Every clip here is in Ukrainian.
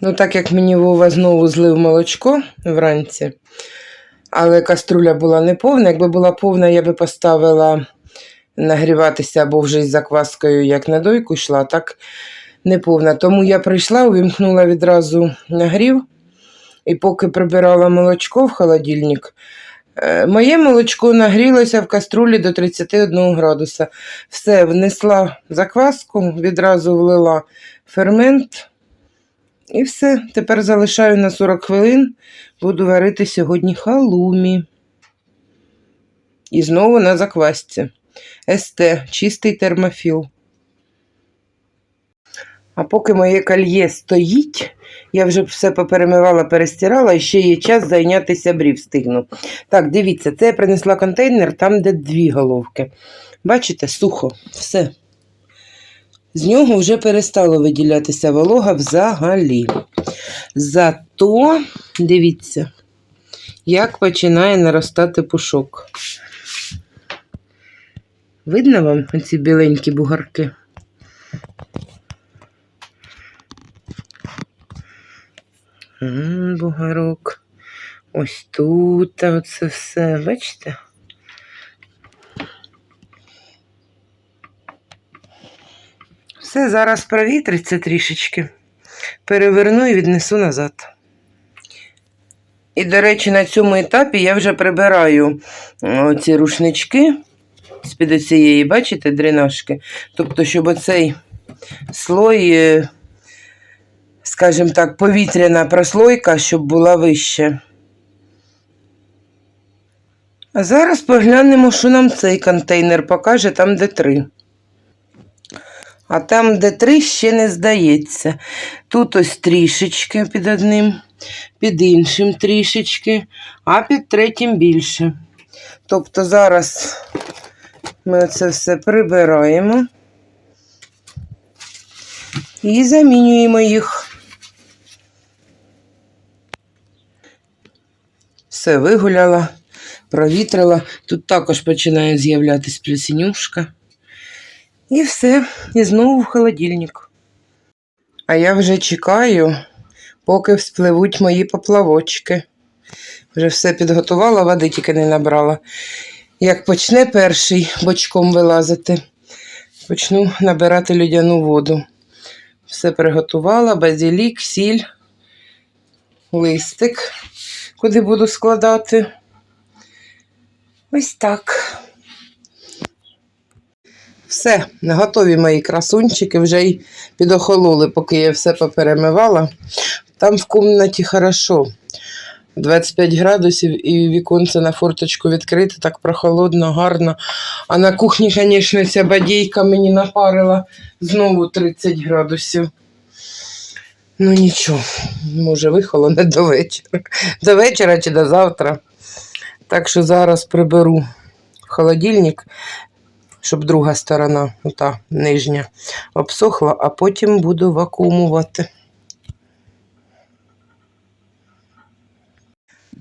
Ну, так як мені Вова знову злив молочко вранці, але каструля була не повна. Якби була повна, я би поставила нагріватися або вже із закваскою, як на дойку йшла, так не повна. Тому я прийшла, увімкнула відразу нагрів, і поки прибирала молочко в холодильник, е, моє молочко нагрілося в каструлі до 31 градуса. Все, внесла закваску, відразу влила фермент. І все. Тепер залишаю на 40 хвилин. Буду варити сьогодні халумі. І знову на заквасці. СТ, чистий термофіл. А поки моє кольє стоїть, я вже все поперемивала, перестирала, і ще є час зайнятися брів встигну. Так, дивіться, це я принесла контейнер, там, де дві головки. Бачите, сухо, все. З нього вже перестало виділятися волога взагалі. Зато, дивіться, як починає наростати пушок. Видно вам оці біленькі бугарки? Бугарок. Ось тут оце все, бачите? Все, зараз провітриться трішечки. Переверну і віднесу назад. І, до речі, на цьому етапі я вже прибираю ці рушнички з-під цієї, бачите, дренажки. Тобто, щоб оцей слой, е, скажімо так, повітряна прослойка, щоб була вища. А зараз поглянемо, що нам цей контейнер покаже, там де три. А там, де три, ще не здається. Тут ось трішечки під одним, під іншим трішечки, а під третім більше. Тобто зараз ми це все прибираємо і замінюємо їх. Все вигуляла, провітрила. Тут також починає з'являтися плюсінюшка. І все, і знову в холодильник. А я вже чекаю, поки вспливуть мої поплавочки. Вже все підготувала, води тільки не набрала. Як почне перший бочком вилазити, почну набирати людяну воду. Все приготувала, базилік, сіль, листик, куди буду складати. Ось так. Все, готові мої красунчики, вже й підохололи, поки я все поперемивала. Там в кімнаті хорошо. 25 градусів і віконце на форточку відкрите, так прохолодно, гарно. А на кухні, звісно, ця бадійка мені напарила знову 30 градусів. Ну нічого, може, вихолоне до вечора. До вечора чи до завтра. Так що зараз приберу холодильник, щоб друга сторона, та нижня, обсохла, а потім буду вакуумувати.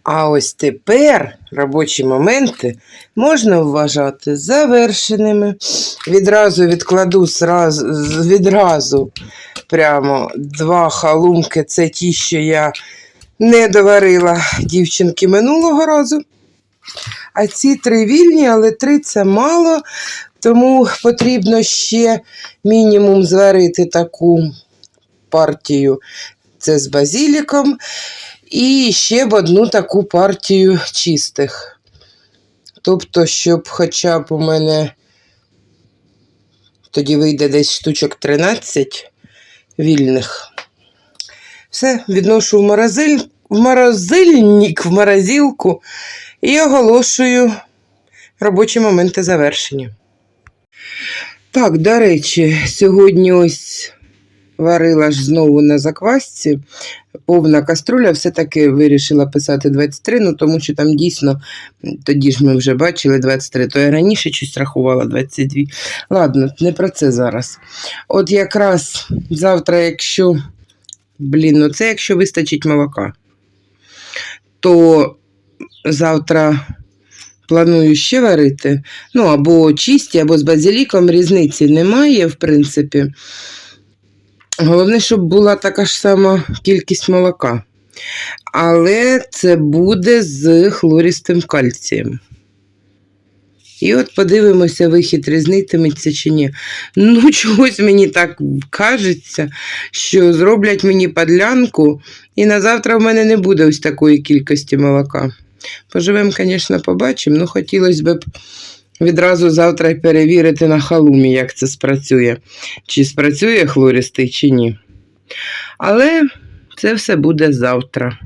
А ось тепер робочі моменти можна вважати завершеними. Відразу відкладу відразу прямо два халумки. Це ті, що я не доварила дівчинки минулого разу. А ці три вільні, але три це мало, тому потрібно ще мінімум зварити таку партію. Це з базіліком. І ще б одну таку партію чистих. Тобто, щоб хоча б у мене тоді вийде десь штучок 13 вільних. Все, відношу в морозиль, в морозильник, в морозилку і оголошую робочі моменти завершені. Так, до речі, сьогодні ось варила ж знову на заквасці. Повна каструля, все-таки вирішила писати 23, ну тому що там дійсно, тоді ж ми вже бачили 23, то я раніше щось рахувала 22. Ладно, не про це зараз. От якраз завтра, якщо Блін, ну це якщо вистачить молока. То завтра планую ще варити. Ну, або чисті, або з базиліком різниці немає, в принципі. Головне, щоб була така ж сама кількість молока. Але це буде з хлористим кальцієм. І от подивимося, вихід різнитиметься чи ні. Ну, чогось мені так кажеться, що зроблять мені подлянку, і на завтра в мене не буде ось такої кількості молока. Поживемо, звісно, побачимо. Ну, хотілося б Відразу завтра перевірити на халумі, як це спрацює, чи спрацює хлористий, чи ні. Але це все буде завтра.